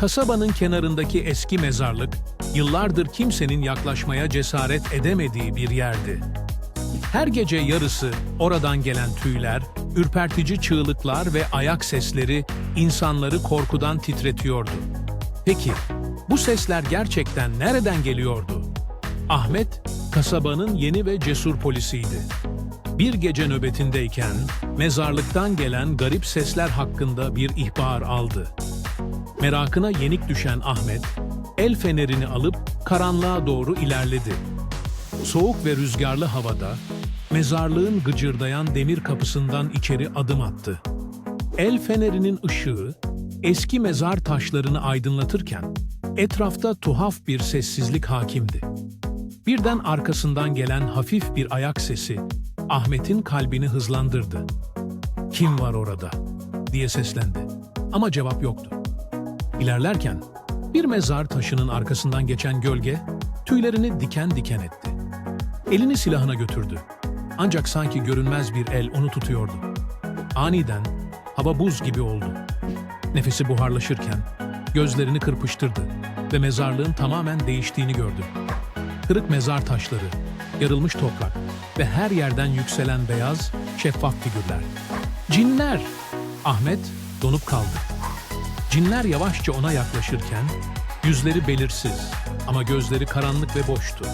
Kasabanın kenarındaki eski mezarlık, yıllardır kimsenin yaklaşmaya cesaret edemediği bir yerdi. Her gece yarısı oradan gelen tüyler, ürpertici çığlıklar ve ayak sesleri insanları korkudan titretiyordu. Peki, bu sesler gerçekten nereden geliyordu? Ahmet, kasabanın yeni ve cesur polisiydi. Bir gece nöbetindeyken mezarlıktan gelen garip sesler hakkında bir ihbar aldı. Merakına yenik düşen Ahmet, el fenerini alıp karanlığa doğru ilerledi. Soğuk ve rüzgarlı havada mezarlığın gıcırdayan demir kapısından içeri adım attı. El fenerinin ışığı eski mezar taşlarını aydınlatırken etrafta tuhaf bir sessizlik hakimdi. Birden arkasından gelen hafif bir ayak sesi Ahmet'in kalbini hızlandırdı. "Kim var orada?" diye seslendi. Ama cevap yoktu. İlerlerken bir mezar taşının arkasından geçen gölge tüylerini diken diken etti. Elini silahına götürdü. Ancak sanki görünmez bir el onu tutuyordu. Aniden hava buz gibi oldu. Nefesi buharlaşırken gözlerini kırpıştırdı ve mezarlığın tamamen değiştiğini gördü. Kırık mezar taşları, yarılmış toprak ve her yerden yükselen beyaz, şeffaf figürler. Cinler! Ahmet donup kaldı. Cinler yavaşça ona yaklaşırken yüzleri belirsiz ama gözleri karanlık ve boştu.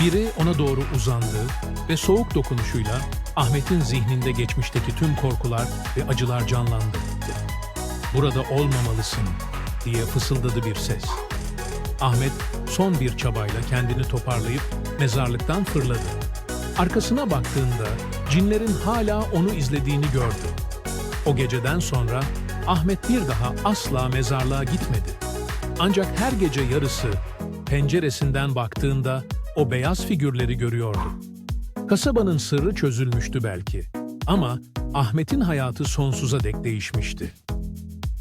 Biri ona doğru uzandı ve soğuk dokunuşuyla Ahmet'in zihninde geçmişteki tüm korkular ve acılar canlandı. Burada olmamalısın diye fısıldadı bir ses. Ahmet son bir çabayla kendini toparlayıp mezarlıktan fırladı. Arkasına baktığında cinlerin hala onu izlediğini gördü. O geceden sonra Ahmet bir daha asla mezarlığa gitmedi. Ancak her gece yarısı penceresinden baktığında o beyaz figürleri görüyordu. Kasabanın sırrı çözülmüştü belki ama Ahmet'in hayatı sonsuza dek değişmişti.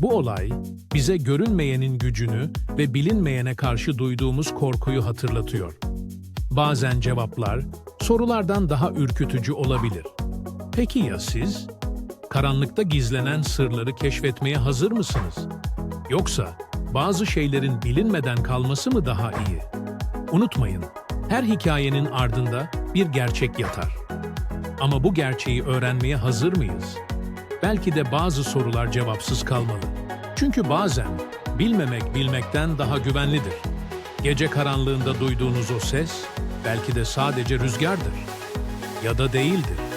Bu olay bize görünmeyenin gücünü ve bilinmeyene karşı duyduğumuz korkuyu hatırlatıyor. Bazen cevaplar sorulardan daha ürkütücü olabilir. Peki ya siz? Karanlıkta gizlenen sırları keşfetmeye hazır mısınız? Yoksa bazı şeylerin bilinmeden kalması mı daha iyi? Unutmayın, her hikayenin ardında bir gerçek yatar. Ama bu gerçeği öğrenmeye hazır mıyız? Belki de bazı sorular cevapsız kalmalı. Çünkü bazen bilmemek bilmekten daha güvenlidir. Gece karanlığında duyduğunuz o ses belki de sadece rüzgardır ya da değildir.